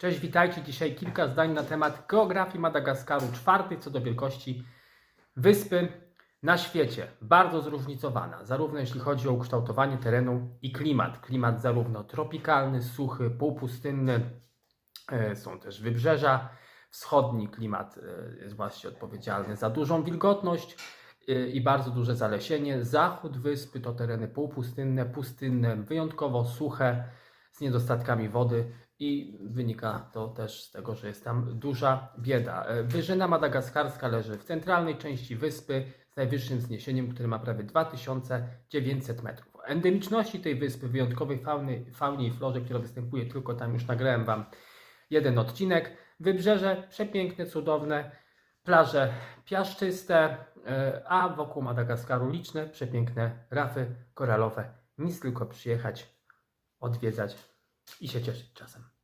Cześć, witajcie. Dzisiaj kilka zdań na temat geografii Madagaskaru, czwartej co do wielkości wyspy na świecie. Bardzo zróżnicowana, zarówno jeśli chodzi o ukształtowanie terenu i klimat. Klimat zarówno tropikalny, suchy, półpustynny, e, są też wybrzeża. Wschodni klimat e, jest właśnie odpowiedzialny za dużą wilgotność e, i bardzo duże zalesienie. Zachód wyspy to tereny półpustynne, pustynne, wyjątkowo suche, z niedostatkami wody i wynika to też z tego, że jest tam duża bieda. E, Wyżyna madagaskarska leży w centralnej części wyspy z najwyższym wzniesieniem, które ma prawie 2900 metrów. Endemiczności tej wyspy, wyjątkowej fauny, faunie i florze, która występuje tylko tam, już nagrałem Wam jeden odcinek. Wybrzeże przepiękne, cudowne, plaże piaszczyste, e, a wokół Madagaskaru liczne, przepiękne rafy koralowe. Nic tylko przyjechać, odwiedzać i się cieszyć czasem.